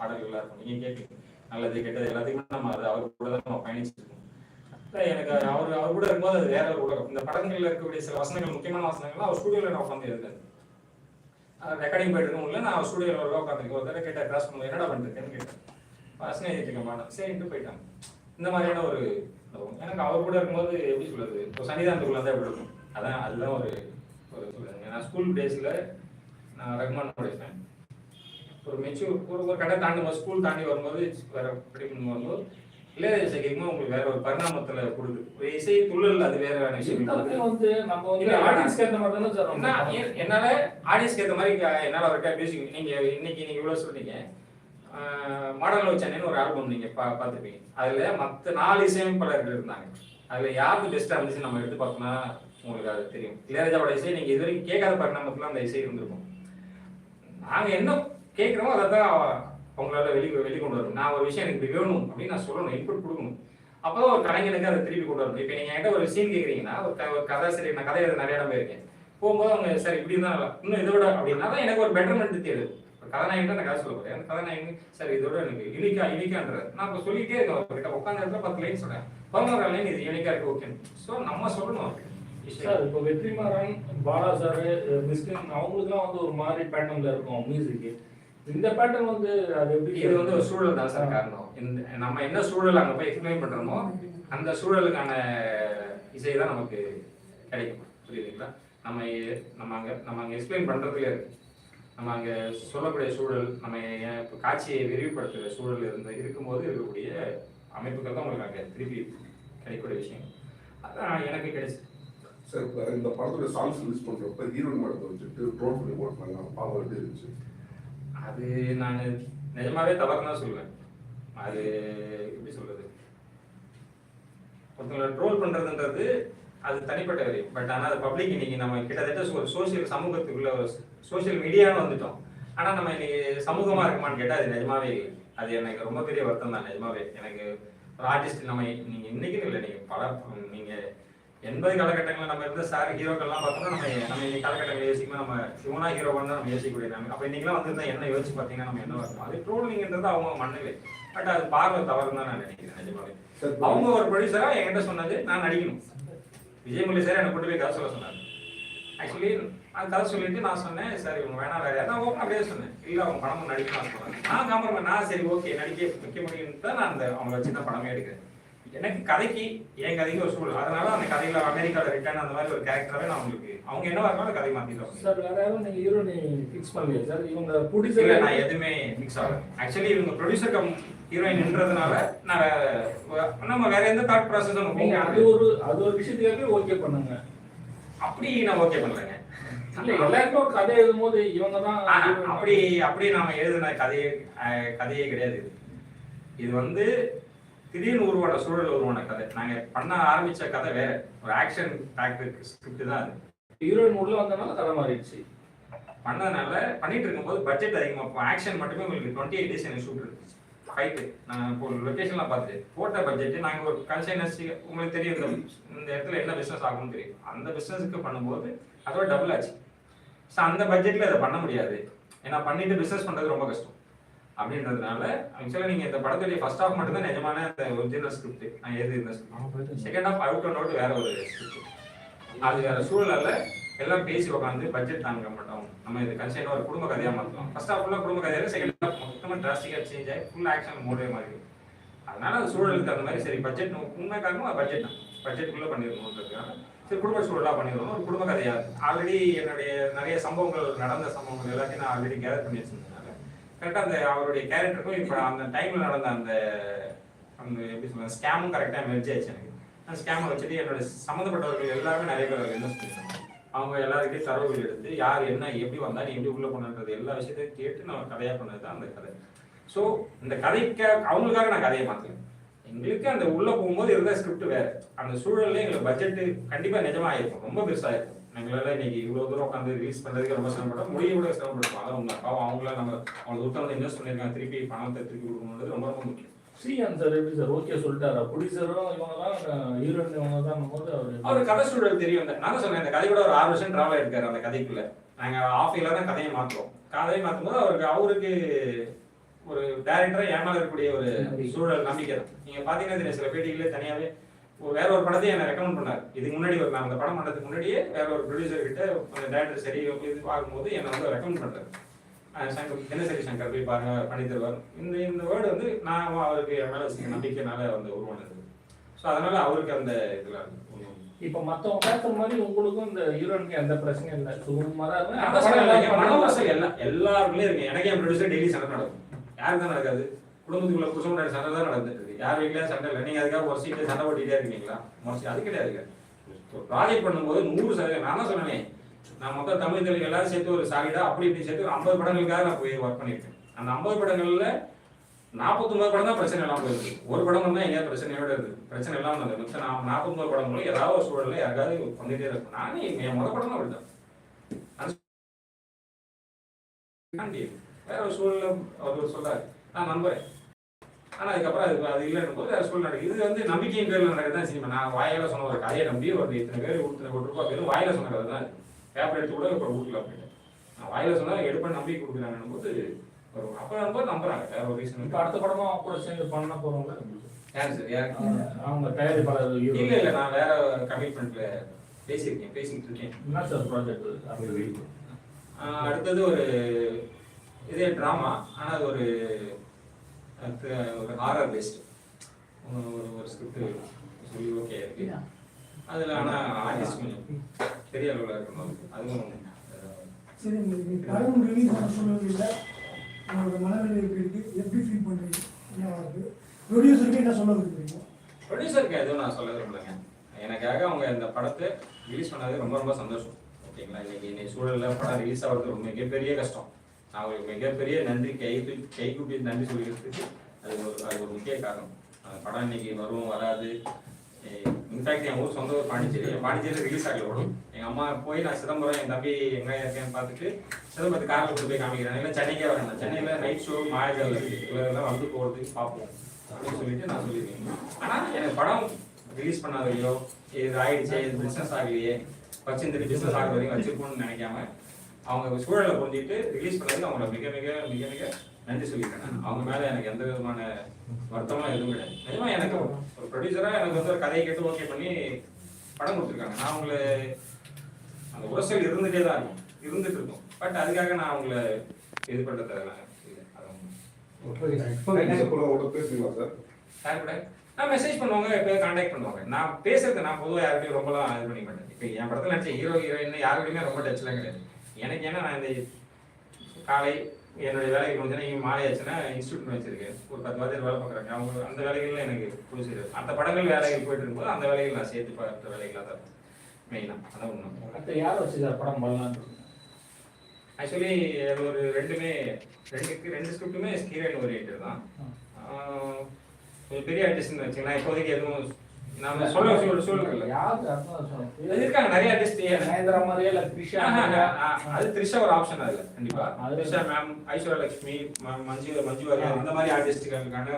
பாடல்கள்லாம் இருக்கும். நீங்க கேட்பீங்க நல்லது கெட்டது எல்லாத்தையுமே நம்ம அது அவர் கூட தான் நம்ம பயணிச்சிருக்கோம். எனக்கு அவர் அவர் கூட இருக்கும்போது அது வேற ஒரு உலகம். இந்த படங்கள்ல இருக்கக்கூடிய சில வசனங்கள் முக்கியமான வசனங்கள் அவர் ஸ்டுடியோல நான் உட்காந்து எழுதுறது ரெக்கார்டிங் போயிட்டு இருக்கும் நான் ஸ்டுடியோல ஒரு உட்காந்து ஒரு தடவை கேட்ட கிராஸ் பண்ணுவோம் என்னடா பண்ணிருக்கேன்னு கேட்டேன். வசனம் எழுதிட்டு இருக்கேன் சரின்ட்டு போயிட்டாங்க. இந்த மாதிரியான ஒரு எனக்கு அவர் கூட இருக்கும்போது எப்படி சொல்றது? இப்போ சன்னிதானத்துக்குள்ள தான் எப்படி இருக்கும்? அதான் அதுதான் ஒரு ஒரு சொல்லுங்க நான் ஸ்கூல் டேஸ்ல நான் ரஹ்மான் படித்தேன் ஒரு மெச்சூர் ஒரு ஒரு கடை தாண்டும் போது ஸ்கூல் தாண்டி வரும்போது வேற படிக்கணும் வரும்போது இளையராஜா இசை கேட்கும்போது உங்களுக்கு வேற ஒரு பரிணாமத்துல கொடுக்குது. ஒரு இசை துள்ளல் அது வேற வேற விஷயம். வந்து நம்ம வந்து ஆடியன்ஸ்க்கு ஏற்ற மாதிரி தானே எ- என்னால ஆடியன்ஸ்க்கு ஏற்ற மாதிரி என்னால அவர்கிட்ட பேசிக்க நீங்க இன்னைக்கு நீங்க இவ்வளவு சொல்றீங்க மாடல் லவ் சென்னைன்னு ஒரு ஆல்பம் நீங்க பா பார்த்துருப்பீங்க. அதுல மத்த நாலு இசையமைப்பாளர்கள் இருந்தாங்க. அதுல யாருக்கு பெஸ்டா இருந்துச்சு நம்ம எடுத்து பார்த்தோம்னா உங்களுக்கு அது தெரியும். இளையராஜாவோட இசை நீங்க இது வரைக்கும் கேட்காத பரிணாமத்துல அந்த இசை இருந்திருக்கும். நாங்க என்ன கேட்குறோமோ அதை தான் அவங்களால வெளி வெளிக்கொண்டு வரணும் நான் ஒரு விஷயம் எனக்கு இப்படி வேணும் அப்படின்னு நான் சொல்லணும் இன்புட் கொடுக்கணும். அப்பதான் ஒரு கலைஞனுக்கு அதை திருப்பி கொண்டு வரணும். இப்போ நீங்கள் என்கிட்ட ஒரு சீன் கேட்குறீங்கன்னா ஒரு கதை சரி நான் கதை நிறைய இடம் போயிருக்கேன். போகும்போது அவங்க சரி இப்படி இருந்தா நல்லா இன்னும் இதோட அப்படின்னா. தான் எனக்கு ஒரு பெட்டர்மெண்ட் தேவை ஒரு கதாநாயகன் நான் கதை சொல்ல போறேன். அந்த கதாநாயகன் சரி இதோட எனக்கு யூனிக்கா யூனிக்கான்றது நான் இப்போ சொல்லிட்டே இருக்கேன் அவர்கிட்ட. உட்காந்த இடத்துல பத்து லைன் சொல்றேன். பதினோரு லைன் இது யூனிக்கா இருக்கு ஓகே ஸோ நம்ம சொல்லணும் அவருக்கு. சார் இப்போ வெற்றிமாறன் பாலா சார் மிஸ்கின் அவங்களுக்குலாம் வந்து ஒரு மாதிரி பேட்டர்ன்ல இருக்கும் மியூசிக்கு இந்த பேட்டர்ன் வந்து அது எப்படி இது வந்து ஒரு சூழல் தான் சார் காரணம். இந்த நம்ம என்ன சூழல் அங்க போய் எக்ஸ்பிளைன் பண்றோமோ அந்த சூழலுக்கான இசை தான் நமக்கு கிடைக்கும். புரியுதுங்களா? நம்ம நம்ம அங்க நம்ம அங்க எக்ஸ்பிளைன் பண்றதுல இருக்கு. நம்ம அங்க சொல்லக்கூடிய சூழல் நம்ம ஏன் இப்ப காட்சியை விரிவுபடுத்துகிற சூழல் இருந்து இருக்கும்போது இருக்கக்கூடிய அமைப்புகள் தான் உங்களுக்கு அங்க திருப்பி கிடைக்கக்கூடிய விஷயம். அதான் எனக்கு கிடைச்சு சார் இப்ப இந்த படத்தோட சாங்ஸ் ரிலீஸ் பண்றப்ப ஹீரோயின் படத்தை வச்சுட்டு ட்ரோல் பண்ணி போட்டாங்க பாவம் எப்படி இருந்துச்சு? அது நான் நிஜமாவே தவறு தான் சொல்லுவேன் அது எப்படி சொல்றது? ஒருத்தங்களை ட்ரோல் பண்றதுன்றது அது தனிப்பட்ட வரையும் பட் ஆனால் அது பப்ளிக் இன்னைக்கு நம்ம கிட்டத்தட்ட ஒரு சோசியல் சமூகத்துக்குள்ள ஒரு சோஷியல் மீடியான்னு வந்துட்டோம். ஆனால் நம்ம இன்னைக்கு சமூகமா இருக்குமான்னு கேட்டால் அது நிஜமாவே இல்லை. அது எனக்கு ரொம்ப பெரிய வருத்தம் தான் நிஜமாவே. எனக்கு ஒரு ஆர்டிஸ்ட் நம்ம நீங்க இன்னைக்கு இல்லை. நீங்க பல நீங்க எண்பது காலகட்டங்களில் நம்ம இருந்த சார் ஹீரோக்கள்லாம் பார்த்தோம்னா நம்ம நம்ம இன்னைக்கு காலகட்டங்களில் யோசிக்கும் நம்ம இவனா ஹீரோவான்னு நம்ம யோசிக்கக்கூடிய நம்ம அப்போ இன்னைக்கெல்லாம் வந்து என்ன யோசிச்சு பார்த்தீங்கன்னா நம்ம என்ன இருக்கும் அது ட்ரோலிங்ன்றது அவங்க மண்ணில். பட் அது பார்வை தவறு தான் நான் நினைக்கிறேன் நிஜமாவே. அவங்க ஒரு ப்ரொடியூசரா என்கிட்ட சொன்னது நான் நடிக்கணும். விஜயமுரளி சார் எனக்கு கொண்டு போய் கதை சொல்ல சொன்னார். ஆக்சுவலி அது கதை சொல்லிட்டு நான் சொன்னேன் சார் இவங்க வேணாம் வேற நான் ஓப்பன் அப்படியே சொன்னேன். இல்ல அவங்க படமும் நடிக்கணும் சொன்னாங்க நான் காம்பரமே நான் சரி ஓகே நடிக்க வைக்க முடியும்னு தான் நான் அந்த அவங்க வச்சு தான் படமே எடுக்கிறேன். எனக்கு கதைக்கு என் கதைக்கு ஒரு சூழல். அதனால அந்த கதையில அமெரிக்கால ரிட்டர்ன் அந்த மாதிரி ஒரு கேரக்டராகவே நான் உங்களுக்கு அவங்க என்ன இருந்தாலும் கதை மாத்திட்டு சார் வேற நீங்க ஹீரோனி ஃபிக்ஸ் பண்ணலையா? சார் இவங்க ப்ரொடியூசர் நான் எதுவுமே மிக்ஸ் ஆகல. ஆக்சுவலி இவங்க ப்ரொடியூசர் கம் ஹீரோயின்ன்றதுனால நான் வே- நம்ம வேற எந்த தாட் ப்ராசஸும் நீங்க அது ஒரு அது ஒரு விஷயத்துக்காகவே ஓகே பண்ணுங்க. அப்படி நான் ஓகே பண்றேங்க எல்லாருக்கும் கதை எழுதும் போது இவங்க தான் அப்படி அப்படி நாம எழுதின கதையே கதையே கிடையாது. இது வந்து திடீர்னு உருவான சூழல் உருவான கதை. நாங்க பண்ண ஆரம்பிச்ச கதை வேற. ஒரு ஆக்ஷன் பேக்டு ஸ்கிரிப்ட் தான் அது. ஹீரோயின் உள்ள வந்தனால கதை மாறிடுச்சு. பண்ணதுனால பண்ணிட்டு இருக்கும்போது பட்ஜெட் அதிகமா இப்போ ஆக்ஷன் மட்டுமே உங்களுக்கு டுவெண்ட்டி எயிட் டேஸ் எனக்கு ஷூட் இருக்கு. ஃபைட்டு நான் இப்போ லொக்கேஷன்லாம் பார்த்து போட்ட பட்ஜெட் நாங்கள் ஒரு கன்சைனர்ஸ் உங்களுக்கு தெரியும் இந்த இடத்துல என்ன பிஸ்னஸ் ஆகும்னு தெரியும். அந்த பிஸ்னஸுக்கு பண்ணும்போது அதோட டபுள் ஆச்சு. ஸோ அந்த பட்ஜெட்டில் இதை பண்ண முடியாது. ஏன்னா பண்ணிட்டு பிஸ்னஸ் பண்ணுறது ரொம்ப கஷ்டம். அப்படின்றதுனால ஆக்சுவலாக நீங்கள் இந்த படத்துடைய ஃபர்ஸ்ட் ஹாஃப் மட்டும்தான் நிஜமான அந்த ஒரிஜினல் ஸ்கிரிப்ட் நான் எழுதியிருந்த script second half out and out வேற ஒரு ஸ்கிரிப்ட் அது வேற சூழல்ல எல்லாம் பேசி உட்காந்து பட்ஜெட் தாங்க மாட்டோம். நம்ம இது கன்சைன் ஒரு குடும்ப கதையா மாத்தலாம் ஃபர்ஸ்ட் ஹாஃப் ஃபுல்லாக குடும்ப கதையில செகண்ட் ஹாஃப் மொத்தமாக டிராஸ்டிக்காக சேஞ்ச் ஆகி ஃபுல் ஆக்ஷன் மூடவே மாதிரி இருக்கும். அதனால அது சூழலுக்கு தகுந்த மாதிரி சரி பட்ஜெட் உண்மை காரணம் பட்ஜெட் தான். பட்ஜெட்டுக்குள்ள பண்ணிடணுன்றதுக்காக சரி குடும்ப சூழலாக பண்ணிடணும் ஒரு குடும்ப கதையா. ஆல்ரெடி என்னுடைய நிறைய சம்பவங்கள் நடந்த சம்பவங்கள் எல்லாத்தையும் நான் ஆல்ரெடி கேதர் பண்ணி வச்சிருந்ததுனால கரெக்டாக அந்த அவருடைய கேரக்டருக்கும் இப்போ அந்த டைமில் நடந்த அந்த அந்த எப்படி சொல்லுவாங்க ஸ்கேமும் கரெக்டாக மெர்ஜ் ஆயிடுச்சு எனக்கு. அந்த ஸ்கேமை வச்சுட்டு என்னோட சம்மந்தப்பட்டவர்கள் எல்லாருமே நிறைய பேர் இன்வெஸ்ட் பண்ணிருக்காங்க. அவங்க எல்லாருக்கிட்டையும் தரவுகள் எடுத்து யார் என்ன எப்படி வந்தாலும் நீ எப்படி உள்ளே பண்ணுறது எல்லா விஷயத்தையும் கேட்டு நான் கதையாக பண்ணது தான் அந்த கதை. ஸோ இந்த கதைக்கு அவங்களுக்காக நான் கதையை மாற்றேன் எங்களுக்கு அந்த உள்ளே போகும்போது இருந்த ஸ்கிரிப்ட் வேறு. அந்த சூழல்ல எங்களுக்கு பட்ஜெட்டு கண்டிப்பாக நிஜமா இருக்கும் ரொம்ப பெருசாக இருக்கும் எங்களால இன்னைக்கு இவ்வளவு தூரம் உட்காந்து ரிலீஸ் பண்றதுக்கு ரொம்ப சிரமப்பட்டோம். முடிய கூட சிரமப்படுவோம் அதான் உங்க அப்பாவும் அவங்கள நம்ம அவங்க உட்காந்து இன்வெஸ்ட் பண்ணிருக்காங்க திருப்பி பணத்தை திருப்பி கொடுக்கணுன்றது ரொம்ப ரொம்ப முக்கியம். ஸ்ரீகாந்த் சார் எப்படி சார் ஓகே சொல்லிட்டாரா? ப்ரொடியூசரும் இவங்க தான் ஹீரோயின் இவங்க தான் போது அவர் அவர் கதை சூழல் தெரியும். நான் சொன்னேன் இந்த கதை கூட ஒரு ஆறு வருஷம் டிராவல் ஆயிருக்காரு அந்த கதைக்குள்ள. நாங்க ஆஃப் தான் கதையை மாத்துறோம். கதையை மாத்தும் போது அவருக்கு அவருக்கு ஒரு டேரக்டரா இருக்கக்கூடிய ஒரு சூழல் நம்பிக்கை தான். நீங்க பாத்தீங்கன்னா தெரியும் சில பேட்டிகளே தனியாவே ஒரு வேற ஒரு படத்தை என்ன ரெக்கமெண்ட் பண்ணாரு. இதுக்கு முன்னாடி ஒரு நான் அந்த படம் பண்றதுக்கு முன்னாடியே வேற ஒரு ப்ரொடியூசர் கிட்ட டேரக்டர் சரி இது பார்க்கும்போது என்ன வந்து ரெக்கமெண்ட் பண்றாரு. அஹ் சங்கர் தினசரி சங்கர் போய் பாருங்க பண்ணி தருவார். இந்த இந்த வேர்டு வந்து நான் அவருக்கு என் மேல வச்சிருக்க நம்பிக்கைனால வந்து உருவானது. ஸோ அதனால அவருக்கு அந்த இதுல இப்ப மத்தவங்க பேசுற மாதிரி உங்களுக்கும் இந்த ஹீரோனுக்கு எந்த பிரச்சனையும் இல்லை. சுகுமாரா இருக்கு. அந்த படம் இல்லைங்க, மனவாசல் எல்லா எல்லாருக்குள்ளே இருக்கு. எனக்கே என் ப்ரொடியூசர் டெய்லி சண்டை நடக்கும். யாருக்கு தான் நடக்காது? குடும்பத்துக்குள்ள புருஷன் சண்டை தான் நடந்துட்டு யார் வீட்லயும் சண்டை இல்லை. நீங்க அதுக்காக ஒரு சீட்டை சண்டை ஓட்டிட்டே இருக்கீங்களா? மோஸ்ட்லி அது கிடையாது ப்ராஜெக்ட் பண்ணும்போது நூறு சதவீதம் நான் சொன்னேன்? நான் மொத்தம் தமிழ் தெலுங்கு எல்லாரும் சேர்த்து ஒரு சாலிடா அப்படி இப்படி சேர்த்து ஒரு ஐம்பது படங்களுக்காக நான் போய் ஒர்க் பண்ணியிருக்கேன். அந்த ஐம்பது படங்கள்ல நாற்பத்தொன்பது படம் தான் பிரச்சனை இல்லாமல் போயிருக்கு. ஒரு படம் தான் எங்கேயாவது பிரச்சனையோட இருக்கு. பிரச்சனை இல்லாமல் இருந்தது மிச்சம் நான் நாற்பத்தொன்பது படங்களும் ஏதாவது ஒரு சூழல்ல யாராவது வந்துட்டே இருக்கும். நானே என் முத படம் தான் விட்டேன். தாண்டி வேற ஒரு சூழல்ல அவர் சொல்றாரு நான் நம்புறேன். ஆனா அதுக்கப்புறம் அது அது இல்லைன்னு போது வேற சூழல் நடக்குது. இது வந்து நம்பிக்கையின் பேர்ல நடக்குதான் சினிமா நான் வாயால சொன்ன ஒரு கதையை நம்பி ஒரு இத்தனை பேர் இத்தனை கோடி ரூபாய் பேரும் வாயில சொன்ன கதை தான். பேப்பர் எடுத்து கூட இப்போ வீட்டுல போயிட்டேன். நான் வாயில சொன்னா எடுப்பேன் நம்பி கொடுக்குறாங்கன்னு போது வரும் அப்ப நம்ம நம்புறாங்க. வேற ஒரு இப்ப ரீசன் அடுத்த படமும் அவங்க கூட சேர்ந்து பண்ண போறவங்க யாரு சார்? யாரு? அவங்க தயாரிப்பாளர். இல்ல இல்ல நான் வேற கமிட்மெண்ட்ல பேசியிருக்கேன் பேசிக்கிட்டு இருக்கேன். என்ன சார் ப்ராஜெக்ட் அடுத்தது ஒரு இதே ட்ராமா ஆனா அது ஒரு அது ஒரு ஹாரர் பேஸ்ட் ஒரு ஒரு ஸ்கிரிப்ட் சொல்லி ஓகே இருக்கு. அதுல ஆனா ஆர்டிஸ்ட் கொஞ்சம் பெரிய அளவுல இருக்கணும் அதுவும் சரி உங்களுக்கு படம் ரிலீஸ் பண்ண சொல்லவில்லை உங்களோட மனநிலை எப்படி இருக்கு? எப்படி ஃபீல் பண்றீங்க? என்ன வருது ப்ரொடியூசருக்கு என்ன சொல்ல விரும்புறீங்க ப்ரொடியூசருக்கு எதுவும் நான் சொல்ல விரும்பலைங்க எனக்காக அவங்க இந்த படத்தை ரிலீஸ் பண்ணது ரொம்ப ரொம்ப சந்தோஷம். ஓகேங்களா? இன்னைக்கு இன்னைக்கு சூழல்ல படம் ரிலீஸ் ஆகிறது ரொம்ப மிகப்பெரிய கஷ்டம். நான் அவங்களுக்கு மிகப்பெரிய நன்றி கை தூக்கி கை நன்றி சொல்லிக்கிறதுக்கு அது ஒரு அது ஒரு முக்கிய காரணம். அந்த படம் இன்னைக்கு வரும் வராது. இன்ஃபேக்ட் என் ஊர் சொந்த ஊர் பாண்டிச்சேரி. என் பாண்டிச்சேரி ரிலீஸ் ஆகல ஓடும் எங்க அம்மா போய் நான் சிதம்பரம் என் தம்பி எங்க இருக்கேன்னு பார்த்துட்டு சிதம்பரத்து காரில் கொண்டு போய் காமிக்கிறேன் இல்லை சென்னைக்கே வரேன். சென்னையில் நைட் ஷோ மாயஜால இருக்கு. இவரெல்லாம் வந்து போகிறதுக்கு பார்ப்போம். அப்படின்னு சொல்லிட்டு நான் சொல்லியிருக்கேன். ஆனால் எனக்கு படம் ரிலீஸ் பண்ணாதையோ இது ஆயிடுச்சே இது பிஸ்னஸ் ஆகலையே வச்சு இந்த பிஸ்னஸ் ஆகிற வரைக்கும் வச்சிருக்கோம்னு நினைக்காம அவங்க சூழலை புரிஞ்சுட்டு ரிலீஸ் பண்ணதுக்கு அவங்கள மிக மிக மிக மிக நன்றி சொல்லியிருக்கேன். அவங்க மேல எனக்கு எந்த விதமான வருத்தமும் எதுவும் கிடையாது. நிஜமா எனக்கு ஒரு ப்ரொடியூசரா எனக்கு வந்து ஒரு கதையை கேட்டு ஓகே பண்ணி படம் கொடுத்துருக்காங்க. நான் அவங்கள அந்த உரசல் இருந்துட்டே தான் இருக்கும். இருந்துட்டு இருக்கும். பட் அதுக்காக நான் அவங்கள இது அவரோட பேசுங்களா சார் கூட? நான் மெசேஜ் பண்ணுவாங்க எப்போயும் காண்டாக்ட் பண்ணுவாங்க. நான் பேசுறது நான் பொதுவாக யார்கிட்டயும் ரொம்பலாம் இது பண்ணி மாட்டேன். இப்போ என் படத்தில் நடிச்ச ஹீரோ ஹீரோயின் யாருக்கிட்டையுமே ரொம்ப டச்லாம் கிடையாது. எனக்கு ஏன்னா நான் இந்த காலை என்னுடைய வேலைக்கு கொஞ்சம் இங்கே மாலை ஆச்சுன்னா இன்ஸ்டியூட் வச்சிருக்கேன். ஒரு பத்து வாரத்தில் வேலை பார்க்குறாங்க அவங்க அந்த வேலைகள்ல எனக்கு பிடிச்சிருக்கு அந்த படங்கள் வேலைகள் போயிட்டு இருக்கும்போது அந்த வேலைகள் நான் சேர்த்து பார்க்குற வேலைகளாக தான் மெயினாக அதான் உண்மை. அடுத்து யார் வச்சு படம் பண்ணலான்னு ஆக்சுவலி அது ஒரு ரெண்டுமே ரெண்டுக்கு ரெண்டு ஸ்கிரிப்ட்டுமே ஹீரோயின் ஓரியன்ட் தான். கொஞ்சம் பெரிய ஆர்டிஸ்ட்னு வச்சுக்கலாம் இப்போதைக்கு எதுவும் நாம சொல்ல சொல்ல. சொல்லுங்கல்ல யாரு இருக்காங்க நிறைய ஆர்டிஸ்ட் நயன்தாரா மாதிரியே இல்ல த்ரிஷா அது த்ரிஷா ஒரு ஆப்ஷன் அதுல கண்டிப்பா. த்ரிஷா மேம் ஐஸ்வர்யா லட்சுமி மஞ்சு மஞ்சு வாரியர் இந்த மாதிரி ஆர்டிஸ்டுகளுக்கான